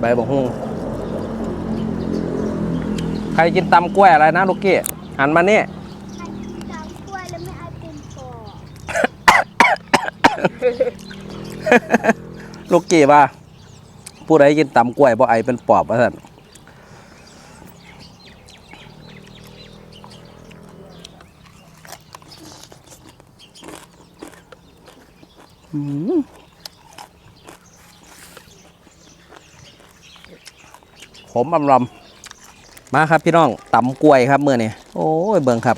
ใบบอกฮุงใครกินตำกล้วยอะไรนะลูกกี้หันมานี่ตามกล้วยแล้วไม่เอาเป็นปอกลูกกี้ว่าผู้ใดกินตำกล้วยบ่ไอเป็นปอบว่าท่นอืม ผมอำลำมาครับพี่น้องตำกล้วยครับเมื่อนี้โอ้ยเบิ่งครับ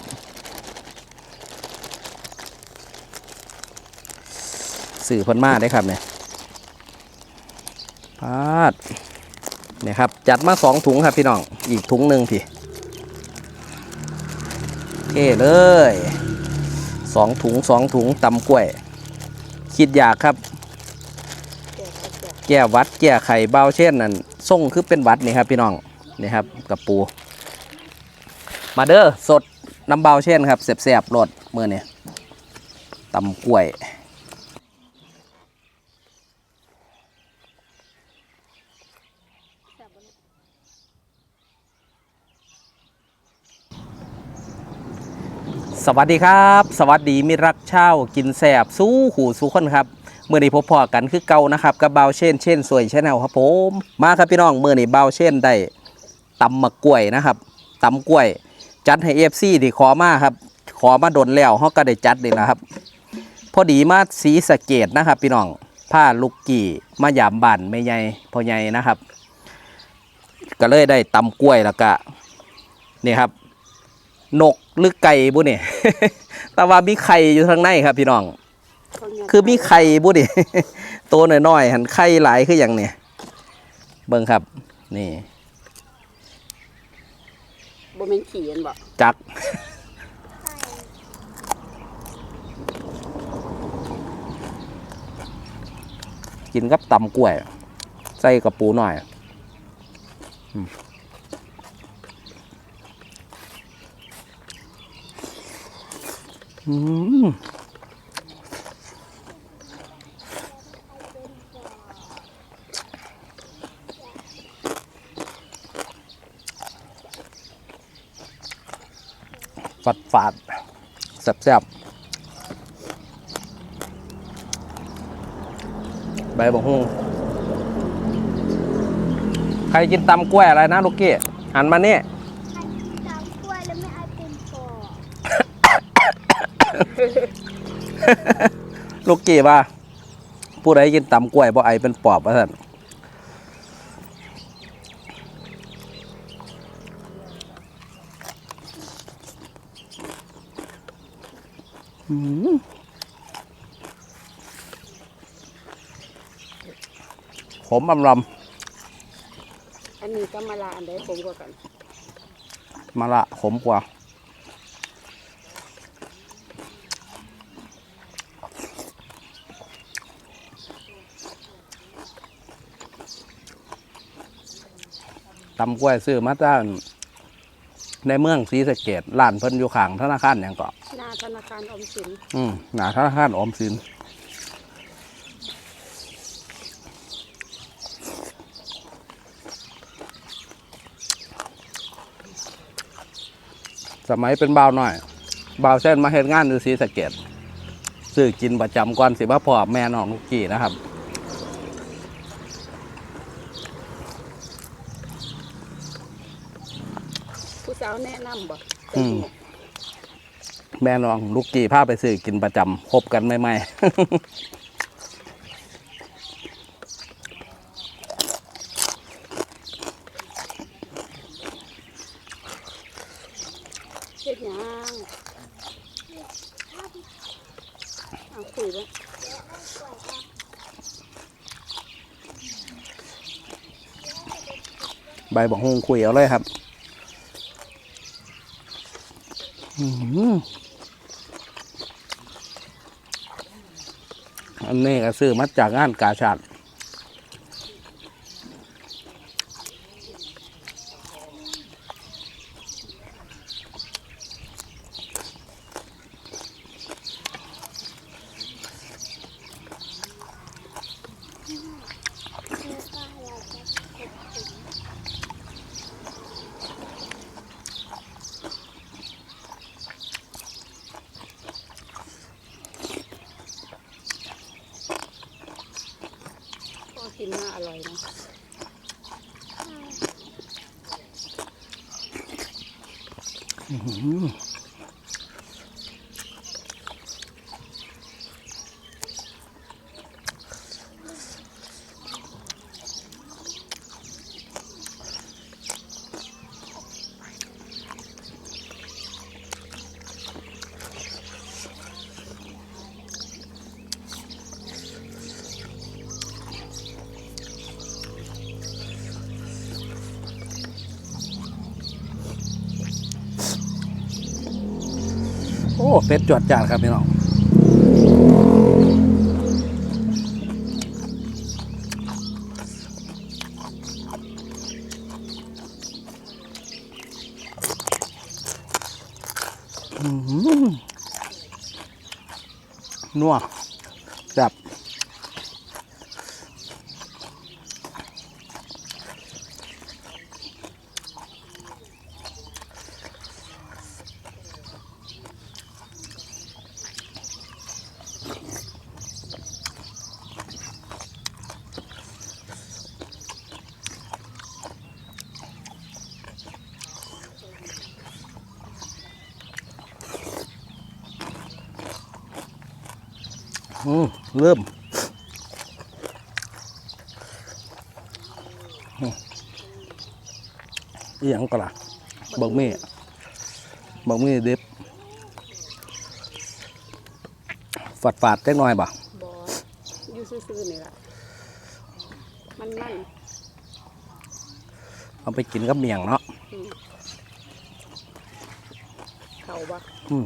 สื่อพิ่นมาได้ครับเนี่ยพาดเนี่ยครับ จัดมาสองถุงครับพี่น้อง อีกถุงหนึ่งพี่เท่เลยสองถุงสองถุงตำกล้วย คิดอยากครับ แก้วัดแก้ไข่เบาเช่นนั่น ส่งคือเป็นวัดนี่ครับพี่น้องนี่ครับกับปู มาเด้อสดน้ำเบาเช่นครับเสียบๆรสเมื่อนี่ตำกล้วย สวัสดีครับ สวัสดีมิรักเช่ากินแสบสู้หูสู้คนครับเมื่อนี้พบพอกันคือเก่านะครับกับเบาเช่นเช่นสวยชแนลครับผมมาครับพี่น้องเมื่อนี้เบาเช่นได้ตำมะกล้วยนะครับตำกล้วย จัดให้เอฟซีที่ขอมาครับ ขอมาดนแล้วเขาก็ได้จัดนี่นะครับ พอดีมาสีสะเกตนะครับ พี่น้องผ้าลูกกี่มายามบานไม่ใหญ่พอใหญ่นะครับ ก็เลยได้ตำกล้วยแล้วก็นี่ครับ นกหรือไก่บุนี่ แต่ว่ามีไข่อยู่ทางในครับพี่น้อง คือมีไข่บุนี่ ตัวน้อยๆหันไข่หลายคืออย่างเนี่ยเบิ่งครับ นี่บ่แม่นขี้อันบ่จัก กินกับตำกล้วย ใส่กระปูหน่อย ฝัดฝาดแซ่บๆใบบอกฮุงใครกินตำกล้วยอะไรนะลูกกี้หันมาเนี่ตามกล้วยแล้วไม่เอาเป็นปอก ลูกกี้ว่า ผู้ใดกินตำกล้วยบ่ไอเป็นปอบว่าท่นอืมผมอำลอันนี้ก็มาลาอันใดผมกว่ากันำมาละขมกว่า ตำกล้วยซื้อมาจากในเมืองศรีสะเกดร้านเพิ่นอยู่ข้างธนาคารอย่างก็หน้าธนาคารออมสินอืมหนาธนาคารออมสินสมัยเป็นบ่าวน้อยบ่าวเส้นมาเฮ็ดงานอยู่ศรีสะเกดซื้อกินประจำก่อนสิมาพอแม่น้องลูกกี้นะครับ สาวแนะนำบ่อืมแม่น้องลูกกี้พาไปซื้อกินประจำคบกันใหม่เฮ็ดหยังเอาคุยไว้ๆใบบอกฮงคุยเอาเลยครับ อันนี้ก็ซื้อมาจากงานกาชาด อ ร่อยนะอื้ โอ้เป็ดจวดจานครับพี่น้องนัวจับ เริ่มอืมอีหยังก็ล่ะบักเม่บักเม่เด็บฝาดฝาดๆจักหน่อยบ่บออยู่ซื่อๆนี่แหละมันมันเอาไปกินกับเมียงเนาะอืมเขาบะอืม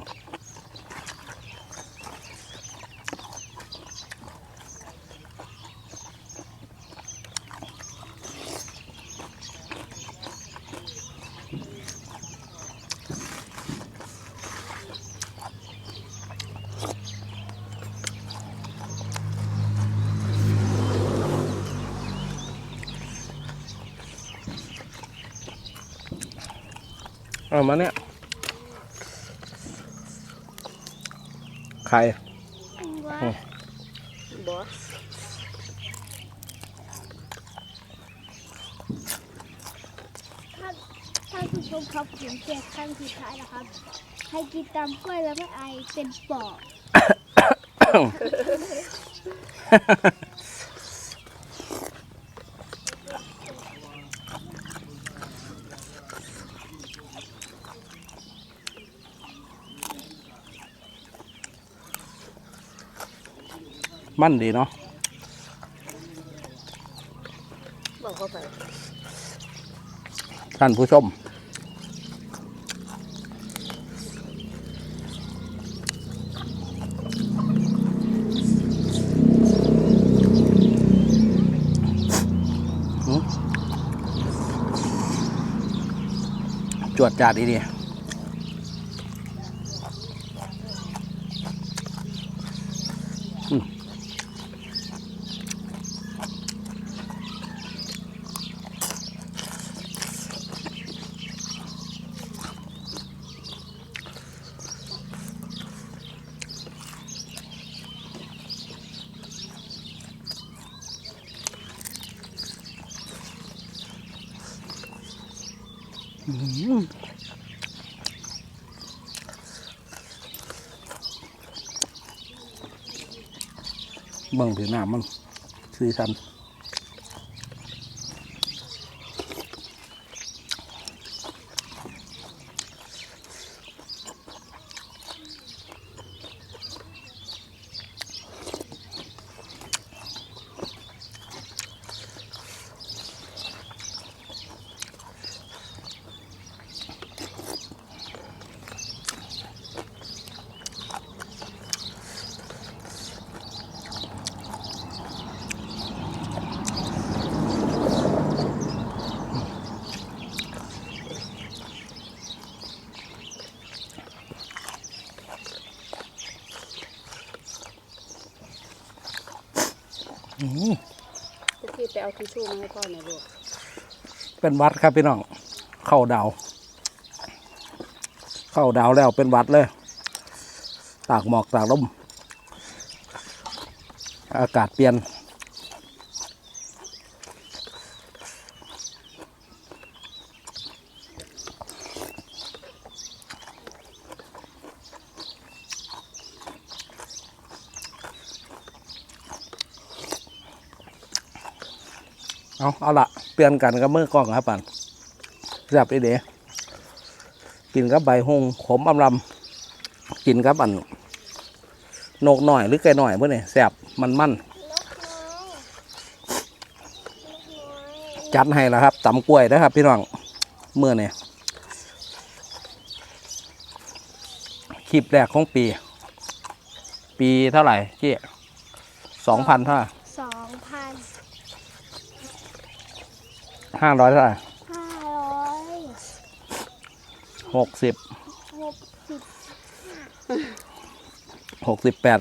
เอามาเนี่ยใครว่าอืมบอถ้าถ้าผู้ชมครับผมแจกครั้งสุดท้ายนะครับ ให้กินตามกล้วยแล้วไม่ไอเป็นปอบ มั่นดีเนาะบอกเข้าไปท่านผู้ชม จวดจาดดีดีอืม เบิ่งผิวหน้ามันสีสัน ไปเอาทิชชู่มาให้พ่อหน่อยลูกเป็นวัดครับพี่น้อง เข้าดาว เข้าดาวแล้วเป็นวัดเลย ตากหมอกตากลม อากาศเปลี่ยน เอาเอาละเปลี่ยนกันกับมือกล้องครับปันแซ่บอีเดกินกับใบหงขมอำลำกินกับอันนกหน่อยหรือไก่หน่อยเพื่อนนี่แซ่บมันมันนจัดให้แล้วครับตำกล้วยนะครับ พี่น้องเมื่อนี่คลิปแรกของปี ปีเท่าไหร่ที่สองพันเท่าไหร่ สองพัน ห้าร้อยเท่าไหร่ห้าร้อยหกสิบหกสิบหกสิบแปด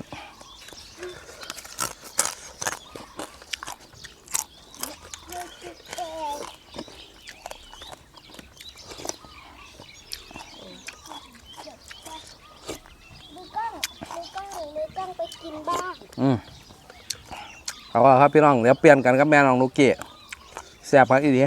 หกเอ็ดดูกล้องดูกล้องดูกล้องไปกินบ้างอืมเอาละครับพี่น้องเดี๋ยวเปลี่ยนกันกับแม่น้องลูกเกะ แซ่บครับอีดี